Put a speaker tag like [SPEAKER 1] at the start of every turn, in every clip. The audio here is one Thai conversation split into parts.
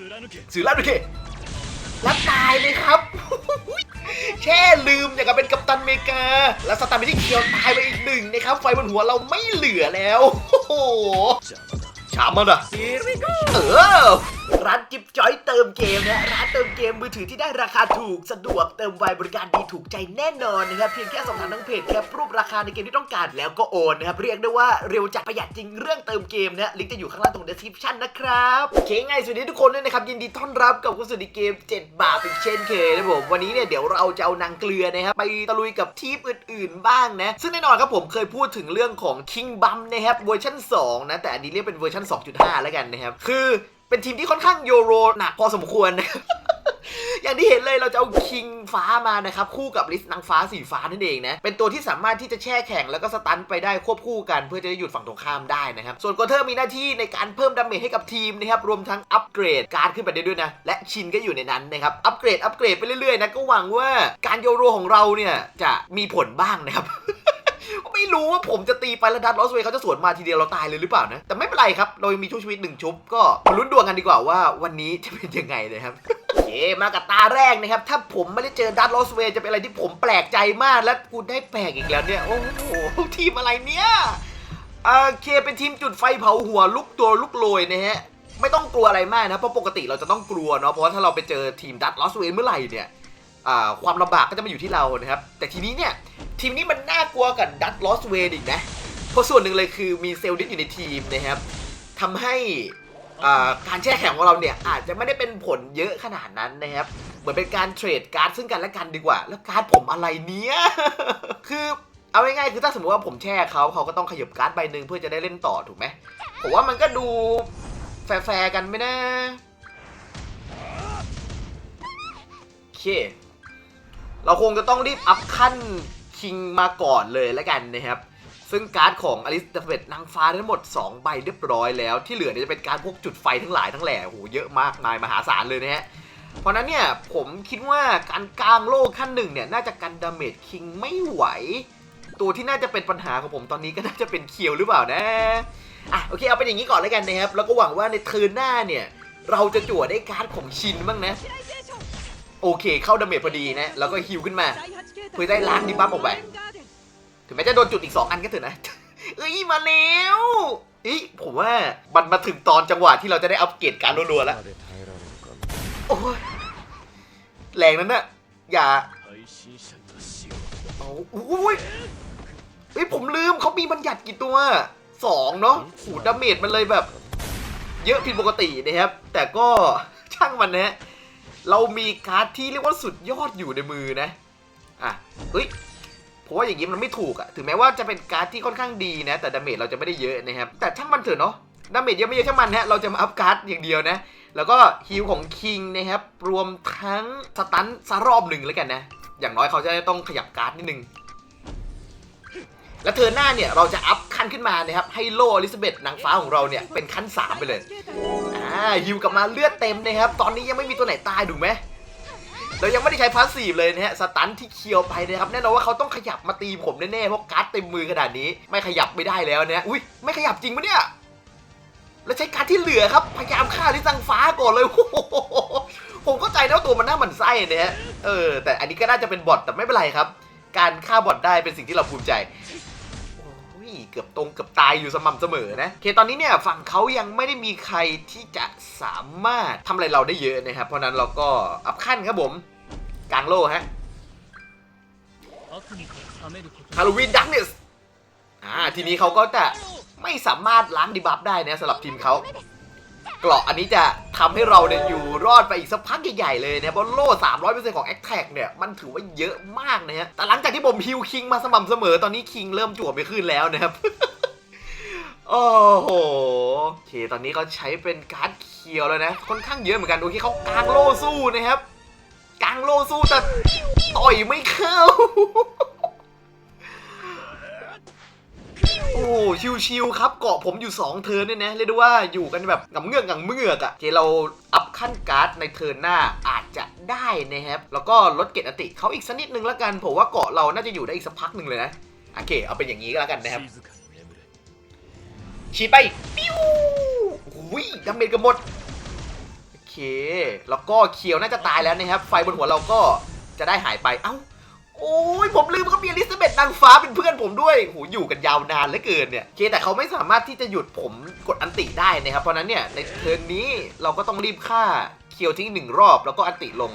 [SPEAKER 1] สื่อลาบดูเคแล้วตายเลยครับ แค่ลืมอย่างกับเป็นกัปตันเมกา แล้วสตาร์ไปที่เคียวตายไปอีกหนึ่งนะครับ ไฟบนหัวเราไม่เหลือแล้ว โอ้โหชามันอะเออ ร้านจิบจอยเติมเกมนะร้านเติมเกมมือถือที่ได้ราคาถูกสะดวกเติมไวบริการดีถูกใจแน่นอนนะครับเพียงแค่สอบถามทางเพจแค่รูปราคาในเกมที่ต้องการแล้วก็โอนนะครับเรียกได้ว่าเร็วจัดประหยัดจริงเรื่องเติมเกมนะลิงก์จะอยู่ข้างล่างตรง description นะครับโอเคไงสวัสดีทุกคนด้วยนะครับยินดีต้อนรับกับคุณสุดเกม 7 บาทเป็นเช่นเคยนะผมวันนี้เนี่ยเดี๋ยวเราจะเอานางเกลือนะครับไปตะลุยกับทีมอื่น ๆ บ้างนะซึ่งแน่นอนครับผมเคยพูดถึงเรื่องของ King Bum นะครับเวอร์ชัน2นะแต่อันนี้เรียกเป็นเวอร์ชัน2.5 แล้วกันนะครับคือ เป็นทีมที่ค่อนข้างโยโรหนักพอสมควรนะครับอย่างที่เห็นเลยเราจะเอาคิงฟ้ามานะครับ คู่กับลิสนางฟ้าสีฟ้านั่นเองนะ เป็นตัวที่สามารถที่จะแช่แข็งแล้วก็สตันไปได้ควบคู่กัน เพื่อจะได้หยุดฝั่งตรงข้ามได้นะครับ ส่วนโกเทอร์มีหน้าที่ในการเพิ่มดาเมจให้กับทีมนะครับรวมทั้งอัปเกรดการดขึ้นไปได้ด้วยนะ และชินก็อยู่ในนั้นนะครับอัปเกรดอัปเกรดไปเรื่อยๆนะก็หวังว่าการโยโรของเราเนี่ยจะมีผลบ้างนะครับ ไม่รู้ว่าผมจะตีไปแล้วดัตลอสเวย์เขาจะสวนมาทีเดียวเราตายเลยหรือเปล่านะ แต่ไม่เป็นไรครับ เรายังมีชุบชีวิตหนึ่งชุบก็มาลุ้นดวงกันดีกว่าว่าวันนี้จะเป็นยังไงนะครับโอเคมากับตาแรกนะครับ ถ้าผมไม่ได้เจอดัตลอสเวย์จะเป็นอะไรที่ผมแปลกใจมาก และกูได้แปลกอีกแล้วเนี่ย โอ้โห ทีมอะไรเนี่ยโอเคเป็นทีมจุดไฟเผาหัวลุกตัวลุกโรยนะฮะ ไม่ต้องกลัวอะไรมากนะ เพราะปกติเราจะต้องกลัวเนาะ เพราะว่าถ้าเราไปเจอทีมดัตลอสเวย์เมื่อไหร่เนี่ย ความลำบากก็จะมาอยู่ที่เรานะครับ แต่ทีนี้เนี่ย ทีมนี้มันน่ากลัวกับดัตลอสเวย์อีกนะ เพราะส่วนหนึ่งเลยคือมีเซลล์ดิสอยู่ในทีมนะครับทำให้การแช่แข็งของเราเนี่ยอาจจะไม่ได้เป็นผลเยอะขนาดนั้นนะครับ เหมือนเป็นการเทรดการ์ดซึ่งกันและกันดีกว่า แล้วการ์ดผมอะไรเนี้ย คือเอาง่ายๆคือถ้าสมมติว่าผมแช่เขาเขาก็ต้องขยับการ์ดใบหนึ่งเพื่อจะได้เล่นต่อถูกไหมผมว่ามันก็ดูแฟร์ๆกันไหมนะโอเค เราคงจะต้องรีบอัพขั้นคิงมาก่อนเลยแล้วกันนะครับ ซึ่งการ์ดของอลิสเบตนางฟ้าทั้งหมด 2 ใบเรียบร้อยแล้ว ที่เหลือเนี่ยจะเป็นการพวกจุดไฟทั้งหลายทั้งแหล่โหเยอะมากมายมหาศาลเลยนะฮะเพราะฉะนั้นเนี่ยผมคิดว่าการกลางโลกขั้นหนึ่งเนี่ยน่าจะกันดาเมจคิงไม่ไหว ตัวที่น่าจะเป็นปัญหาของผมตอนนี้ก็น่าจะเป็นเคียวหรือเปล่านะอะโอเคเอาเป็นอย่างนี้ก่อนแล้วกันนะครับแล้วก็หวังว่าในเทิร์นหน้าเนี่ยเราจะจั่วได้การ์ดของชินบ้างนะ โอเค เข้าดาเมจพอดีนะ แล้วก็ฮิลขึ้นมา เพื่อได้ล้างดิบ้าออกไป ถึงแม้จะโดนจุดอีก 2 อันก็เถอะนะ เอ้ย มาแล้วอีผมว่ามันมาถึงตอนจังหวะที่เราจะได้อัปเกรดการรัวๆแล้ว โอ้ยแรงนั้นน่ะ อย่าเอาอุ้ยเฮ้ยผมลืมเขามีบัญญัติกี่ตัวสองเนาะขูดดาเมจมันเลยแบบ เยอะผิดปกตินะครับ แต่ก็ช่างมันนะฮะ เรามีการ์ดที่เรียกว่าสุดยอดอยู่ในมือนะ อะเฮ้ยผมว่าอย่างนี้มันไม่ถูกอะถึงแม้ว่าจะเป็นการ์ดที่ค่อนข้างดีนะ แต่ดาเมจเราจะไม่ได้เยอะนะครับ แต่ช่างมันเถอะเนาะ ดาเมจเยอะไม่เยอะช่างมันฮะเราจะมาอัพการ์ดอย่างเดียวนะ แล้วก็ฮิลของคิงนะครับ รวมทั้งสตันซะรอบหนึ่งแล้วกันนะ อย่างน้อยเขาจะได้ต้องขยับการ์ดนิดนึง และเธอหน้าเนี่ยเราจะอัพขั้นขึ้นมานะครับ ให้โลอลิซาเบธนางฟ้าของเราเนี่ยเป็นขั้น 3 ไปเลย ฮิวกลับมาเลือดเต็มนะครับ ตอนนี้ยังไม่มีตัวไหนตายถูกไหมเรายังไม่ได้ใช้พาสซีฟเลยนะฮะ สตันที่เคียวไปนะครับ แน่นอนว่าเขาต้องขยับมาตีผมแน่ๆ เพราะการ์ดเต็มมือขนาดนี้ ไม่ขยับไม่ได้แล้วนะ อุ้ยไม่ขยับจริงปะเนี่ย แล้วใช้การ์ดที่เหลือครับ พยายามฆ่าลิซังฟ้าก่อนเลย ผมเข้าใจนะว่าตัวมันหน้าหมันไส้นะฮะ เออ แต่อันนี้ก็น่าจะเป็นบอทแต่ไม่เป็นไรครับ การฆ่าบอทได้เป็นสิ่งที่เราภูมิใจ เกือบตรงเกือบตายอยู่สม่ำเสมอนะเคตอนนี้เนี่ยฝั่งเขายังไม่ได้มีใครที่จะสามารถทำอะไรเราได้เยอะนะครับ เพราะนั้นเราก็อับขั้นครับผมกลางโล่ฮะฮาโลวินดักเนสอ่าทีนี้เขาก็จะไม่สามารถล้างดีบัฟได้นะสำหรับทีมเขา เกราะอันนี้จะทำให้เราเนี่ยอยู่รอดไปอีกสักพักใหญ่ๆเลยนะเพราะโล่300%ของ a อ t แทกเนี่ยมันถือว่าเยอะมากนะฮะแต่หลังจากที่ผมฮิวคิงมาสม่ำเสมอตอนนี้คิงเริ่มจั่วไปขึ้นแล้วนะครับโอ้โหโอเคตอนนี้เขาใช้เป็นการ์ดเคียวแล้วนะ ค่อนข้างเยอะเหมือนกันโอเคเขากางโล่สู้นะครับ กางโล่สู้แต่ต่อยไม่เข้า ชิวๆครับ เกาะผมอยู่ 2 เทิร์นเนี่ยนะเรียกด้ว่าอยู่กันแบบงับเงือกงับเมือกอะ่ะเคเราอัพขั้นการ์ดในเทิร์นหน้าอาจจะได้นะครับ แล้วก็ลดเกตอติเขาอีกสักนิดนึงแล้วกันผมว่าเกาะเราน่าจะอยู่ได้อีกสักพักหนึ่งเลยนะโอเค เอาเป็นอย่างนี้ก็แล้วกันนะครับฉีดไปปิ้วอุ้ยดาเมจกันหมดโอเค แล้วก็เคียวน่าจะตายแล้วนะครับ ไฟบนหัวเราก็จะได้หายไป เอ้า โอ้ยผมลืมเขามีอลิซาเบธนางฟ้าเป็นเพื่อนผมด้วยโหอยู่กันยาวนานเหลือเกินเนี่ยโอเคแต่เขาไม่สามารถที่จะหยุดผมกดอันติได้นะครับ เพราะนั้นเนี่ยในเทิร์นนี้เราก็ต้องรีบฆ่าเคียวทิ้งหนึ่งรอบแล้วก็อันติลง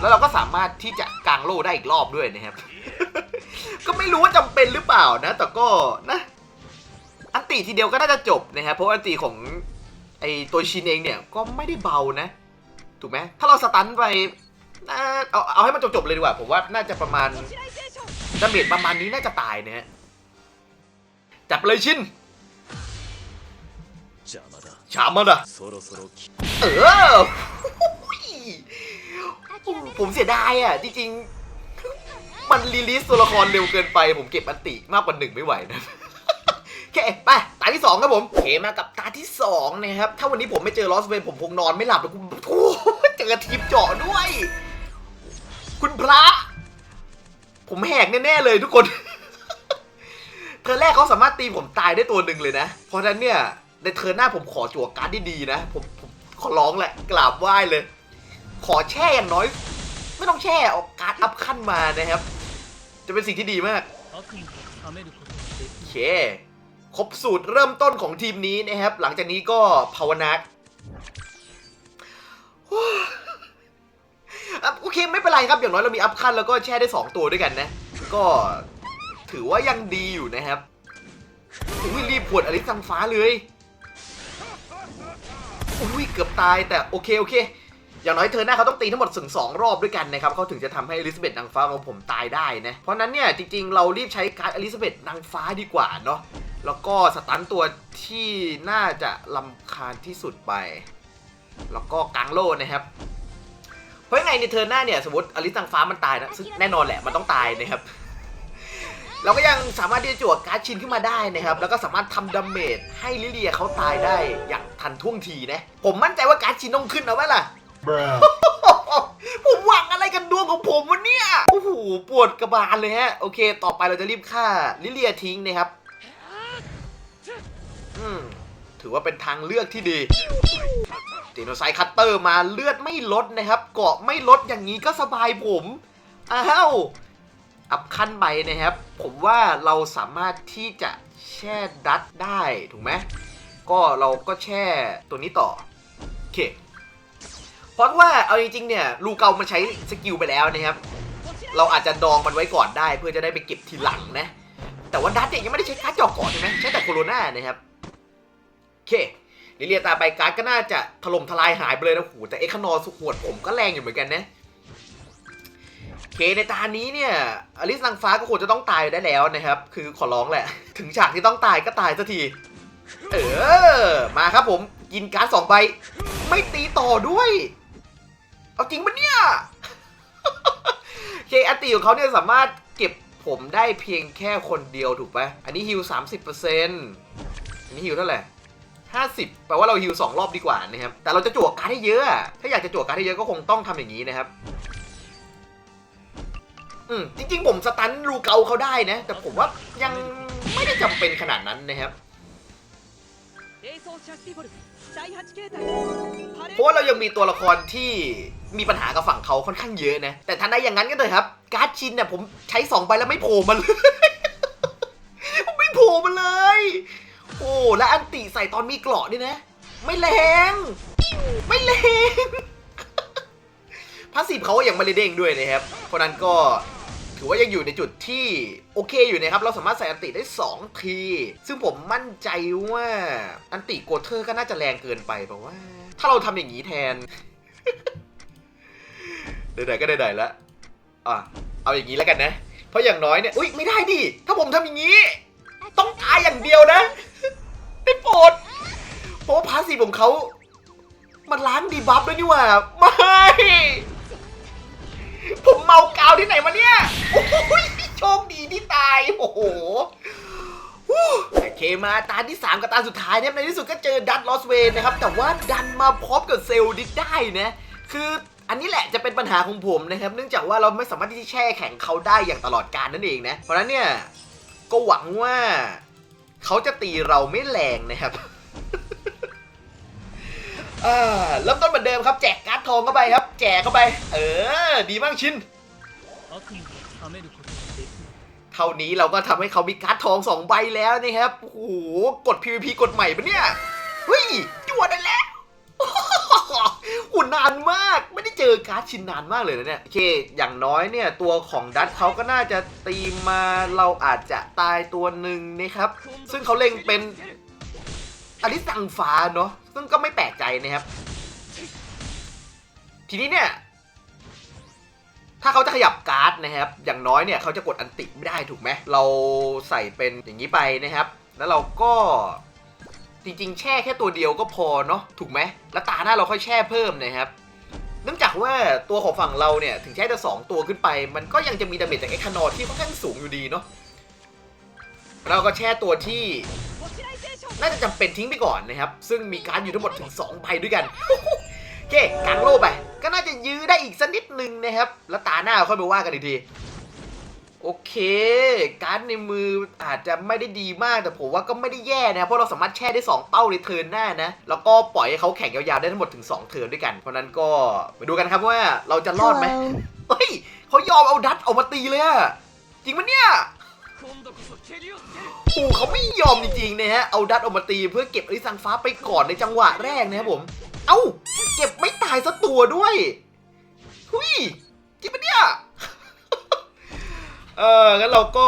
[SPEAKER 1] แล้วเราก็สามารถที่จะกางโล่ได้อีกรอบด้วยนะครับ ก็ไม่รู้ว่าจำเป็นหรือเปล่านะ แต่ก็นะ อันติทีเดียวก็น่าจะจบนะครับเพราะอันติของไอตัวชินเองเนี่ยก็ไม่ได้เบานะ ถูกไหมถ้าเราสตันไป น่าเอาเอาให้มันจบๆเลยดีกว่าผมว่าน่าจะประมาณดาเมจประมาณนี้น่าจะตายเนี่ยจับเลยชินชามาดะเออผมเสียดายอะ จริงๆ มันรีลิสตัวละครเร็วเกินไป ผมเก็บอันติมากกว่าหนึ่งไม่ไหวนะโอเคไปตาที่ 2 ครับผมเคมากับตาที่ 2 นะครับ ถ้าวันนี้ผมไม่เจอลอสเวนผมคงนอนไม่หลับแล้ยกูเจอทีมเจาะด้วย คุณพระ ผมแหกแน่ๆเลยทุกคน เธอแรกเขาสามารถตีผมตายได้ตัวหนึ่งเลยนะ เพราะฉะนั้นเนี่ย ในเธอหน้าผมขอจั่วการ์ดดีๆนะ ผมผมขอร้องแหละกราบไหว้เลย ขอแช่อย่างน้อย ไม่ต้องแช่ออกการ์ดอัพขั้นมานะครับ จะเป็นสิ่งที่ดีมากโอเคครบสูตรเริ่มต้นของทีมนี้นะครับ หลังจากนี้ก็ภาวนา อะโอเคไม่เป็นไรครับอย่างน้อยเรามีอัพขั้นแล้วก็แช่ได้ 2 ตัวด้วยกันนะ ก็ถือว่ายังดีอยู่นะครับอุ้ยรีบปวดอลิสังฟ้าเลยอุ้ยเกือบตายแต่โอเคโอเค อย่างน้อยเธอหน้าเขาต้องตีทั้งหมดถึง2รอบด้วยกันนะครับเขาถึงจะทำให้อลิซาเบธนางฟ้าของผมตายได้นะ เพราะนั้นเนี่ยจริงๆ เรารีบใช้การ์ดอลิซาเบธนางฟ้าดีกว่าเนาะแล้วก็สตันตัวที่น่าจะลำคาญที่สุดไป แล้วก็กางโล่นะครับ เพราะยังไงในเทอร์นหน้าเนี่ยสมมติอลิซนางฟ้ามันตายนะซึ่งแน่นอนแหละมันต้องตายนะครับเราก็ยังสามารถที่จะจวดการ์ดชินขึ้นมาได้นะครับ แล้วก็สามารถทำดาเมจให้ลิเลียเขาตายได้อย่างทันท่วงทีนะ ผมมั่นใจว่าการ์ดชินต้องขึ้นเอาไว้ล่ะ
[SPEAKER 2] Bruh.
[SPEAKER 1] ผมหวังอะไรกันดวงของผมวะเนี่ย โอ้โห ปวดกระบาลเลยฮะ โอเค ต่อไปเราจะรีบฆ่าลิเลียทิ้งนะครับ อืม ถือว่าเป็นทางเลือกที่ดี ตีโนไซคัตเตอร์มาเลือดไม่ลดนะครับ เกาะไม่ลดอย่างนี้ก็สบายผมอ้าวอัพขั้นไปนะครับ ผมว่าเราสามารถที่จะแช่ดัตได้ถูกไหมก็เราก็แช่ตัวนี้ต่อโอเคเพราะว่าเอาจริงๆเนี่ยลูเกามันใช้สกิลไปแล้วนะครับ เราอาจจะดองมันไว้ก่อนได้ เพื่อจะได้ไปเก็บทีหลังนะ แต่ว่าดัตเนี่ยยังไม่ได้ใช้การ์ดเจาะก่อนใช่ไหมใช้แต่โคโรนานะครับโอเค ลิเลียตาไปการ์ดก็น่าจะถล่มทลายหายไปเลยนะโหแต่เอ็กคานอสุขวดผมก็แรงอยู่เหมือนกันนะเคในตานี้เนี่ยอลิสนางฟ้าก็ควรจะต้องตายได้แล้วนะครับ คือขอร้องแหละ ถึงฉากที่ต้องตายก็ตายสักที เออ มาครับผมกินการ์ดสองใบ ไม่ตีต่อด้วย เอาจริงปะเนี่ยเคอตีของเขาเนี่ยสามารถเก็บผมได้เพียงแค่คนเดียวถูกปะอันนี้ฮิว30%อันนี้ฮิวเท่าไหร่ 50 แปลว่าเราฮิว2รอบดีกว่านะครับ แต่เราจะจั่วการ์ดให้เยอะ ถ้าอยากจะจั่วการ์ดให้เยอะก็คงต้องทำอย่างนี้นะครับ อืมจริง ๆ ผมสตันรูเกาเขาได้นะ แต่ผมว่ายังไม่ได้จำเป็นขนาดนั้นนะครับเพราะว่าเรายังมีตัวละครที่มีปัญหากับฝั่งเขาค่อนข้างเยอะนะ แต่ทันได้อย่างนั้นก็เลยครับ การ์ดชินเนี่ยผมใช้2ใบแล้วไม่โผล่มาเลย โอ้และอันติใส่ตอนมีเกราะด้วยนะ ไม่แรงไม่แรงพาสซีฟเขาก็ยังไม่ได้เด้งด้วยนะครับเพราะนั้นก็ถือว่ายังอยู่ในจุดที่โอเคอยู่นะครับ เราสามารถใส่อันติได้ 2 ที ซึ่งผมมั่นใจว่าอันติโกเทอร์ก็น่าจะแรงเกินไปเพราะว่า ถ้าเราทำอย่างนี้แทนเดี๋ยวๆก็ได้ๆแล้วอะเอาอย่างนี้แล้วกันนะ เพราะอย่างน้อยเนี่ย อุ้ยไม่ได้ดิ ถ้าผมทำอย่างนี้ ต้องตายอย่างเดียวนะได้โปรดเพราะว่าพาสซีฟของเขา มันล้างดีบัฟด้วยนี่หว่า ไม่ ผมเมากาวที่ไหนมาเนี่ยโอ้ยโชคดีที่ตาย โอ้โหโอเคมาตาที่ 3 กับตาสุดท้ายเนี่ยในที่สุดก็เจอดัตลอสเวนนะครับ แต่ว่าดันมาพร้อมกับเซลล์ดิสได้นะ คืออันนี้แหละจะเป็นปัญหาของผมนะครับ เนื่องจากว่าเราไม่สามารถที่จะแช่แข็งเขาได้อย่างตลอดการนั่นเองนะ เพราะนั้นเนี่ย ก็หวังว่า เขาจะตีเราไม่แรงนะครับเริ่มต้นเหมือนเดิมครับ แจกการ์ดทองเข้าไปครับ แจกเข้าไป เออ ดีมากชินเท่านี้เราก็ทำให้เขามีการ์ดทองสองใบแล้วนะครับโอ้โหกด PVP กดใหม่ปะเนี่ยเฮ้ยจวดวได้แล้วหุ่นนานมาก เจอการ์ดชินนานมากเลยนะเนี่ยโอเค อย่างน้อยเนี่ยตัวของดัตเขาก็น่าจะตีมาเราอาจจะตายตัวหนึ่งนะครับ ซึ่งเขาเล็งเป็นอลิสังฟ้าเนาะซึ่งก็ไม่แปลกใจนะครับ ทีนี้เนี่ย ถ้าเขาจะขยับการ์ดนะครับ อย่างน้อยเนี่ยเขาจะกดอันติไม่ได้ถูกไหมเราใส่เป็นอย่างนี้ไปนะครับ แล้วเราก็จริงๆ แช่แค่ตัวเดียวก็พอเนาะถูกไหมแล้วตาหน้าเราค่อยแช่เพิ่มนะครับ เนื่องจากว่าตัวของฝั่งเราเนี่ย ถึงใช้แต่สองตัวขึ้นไป มันก็ยังจะมีดาเมจจากไอ้คานอที่ค่อนข้างสูงอยู่ดีเนาะเราก็แช่ตัวที่น่าจะจำเป็นทิ้งไปก่อนนะครับ ซึ่งมีการอยู่ทั้งหมดถึง2ใบด้วยกันโอเคกางโล่ไปก็น่าจะยื้อได้อีกสักนิดนึงนะครับ แล้วตาหน้าค่อยไปว่ากันอีกที โอเค การในมืออาจจะไม่ได้ดีมากแต่ผมว่าก็ไม่ได้แย่นะเพราะเราสามารถแช่ได้ 2 เป้าในเทิร์นหน้านะ แล้วก็ปล่อยให้เขาแข่งยาวๆได้ทั้งหมดถึง 2 เทิร์นด้วยกัน เพราะนั้นก็มาดูกันครับว่าเราจะรอดไหมเฮ้ยเขายอมเอาดัตออกมาตีเลยจริงปะเนี่ยโอ้เขาไม่ยอมจริงๆนะฮะเอาดัตออกมาตีเพื่อเก็บอริสังฟ้าไปก่อนในจังหวะแรกนะครับผม เอ้า เก็บไม่ตายสักตัวด้วยหุยจริงปะเนี่ย เอองั้นเราก็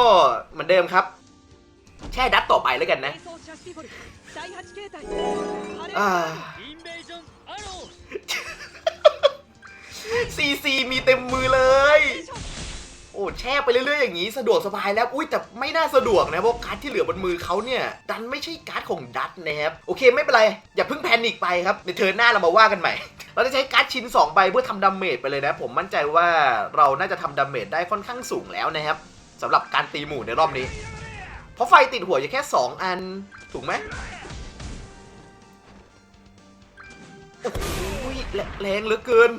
[SPEAKER 1] เหมือนเดิมครับ แช่ดัตต่อไปแล้วกันนะซีซีมีเต็มมือเลย โอ้แช่ไปเรื่อยๆอย่างนี้สะดวกสบายแล้ว อุ้ยแต่ไม่น่าสะดวกนะเพราะการ์ดที่เหลือบนมือเขาเนี่ย ดันไม่ใช่การ์ดของดัตนะครับ โอเคไม่เป็นไร อย่าเพิ่งแพนิกไปครับในเทอร์หน้าเรามาว่ากันใหม่ เราจะใช้การ์ดชิ้น2ใบเพื่อทำดาเมจไปเลยนะ ผมมั่นใจว่าเราน่าจะทำดาเมจได้ค่อนข้างสูงแล้วนะครับสำหรับการตีหมู่ในรอบนี้ เพราะไฟติดหัวอยู่แค่ 2 อัน ถูกไหมโอ้โหแรงเหลือเกิน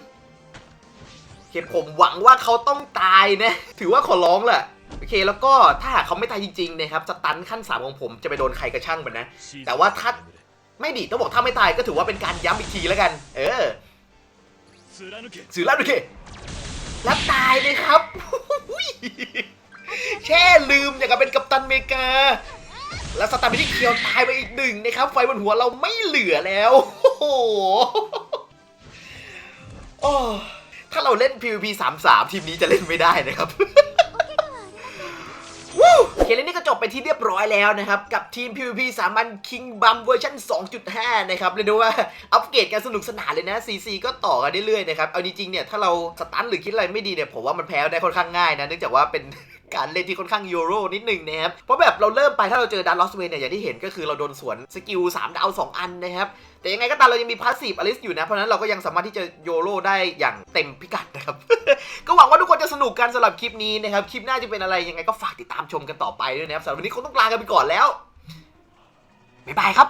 [SPEAKER 1] โอเคผมหวังว่าเขาต้องตายนะ ถือว่าขอร้องแหละโอเคแล้วก็ถ้าหากเขาไม่ตายจริงๆนะครับสตันขั้นสามของผมจะไปโดนใครกระช่างมันนะ แต่ว่าถ้า ไม่ดีต้องบอกถ้าไม่ตายก็ถือว่าเป็นการย้ำอีกทีแล้วกัน เออ
[SPEAKER 3] 貫け
[SPEAKER 1] สื่อแล้วโอเคแล้วตายเลยครับ แช่ลืมอย่างกับเป็นกัปตันอเมริกา แล้วสตาร์มิที่เคียวตายไปอีกหนึ่งนะครับ ไฟบนหัวเราไม่เหลือแล้ว โอ้โหโอ้ถ้าเราเล่น PVP 33 ทีมนี้จะเล่นไม่ได้นะครับวู้โอ เคแล้วนี่ก็จบไปที่เรียบร้อยแล้วนะครับ กับทีม PVP สามัญ King Bum เวอร์ชัน2.5 นะครับเรียกได้ว่าอัปเกรดกันสนุกสนานเลยนะ CC ก็ต่อกันเรื่อยๆนะครับ เอาจริงๆเนี่ยถ้าเราสตันหรือคิดอะไรไม่ดีเนี่ยผมว่ามันแพ้ได้ค่อนข้างง่ายนะเนื่องจากว่าเป็น การเล่นที่ค่อนข้างยูโรนิดหนึ่งนะครับ เพราะแบบเราเริ่มไปถ้าเราเจอดันลอสเวนเนี่ยอย่างที่เห็นก็คือเราโดนสวนสกิล3ดาว 2 อันนะครับ แต่ยังไงก็ตามเรายังมีพาสซีฟอลิสอยู่นะ เพราะฉะนั้นเราก็ยังสามารถที่จะโยโรได้อย่างเต็มพิกัดนะครับ ก็หวังว่าทุกคนจะสนุกกันสำหรับคลิปนี้นะครับ คลิปหน้าจะเป็นอะไรยังไงก็ฝากติดตามชมกันต่อไปด้วยนะครับสำหรับวันนี้คงต้องลากันไปก่อนแล้วบ๊ายบายครับ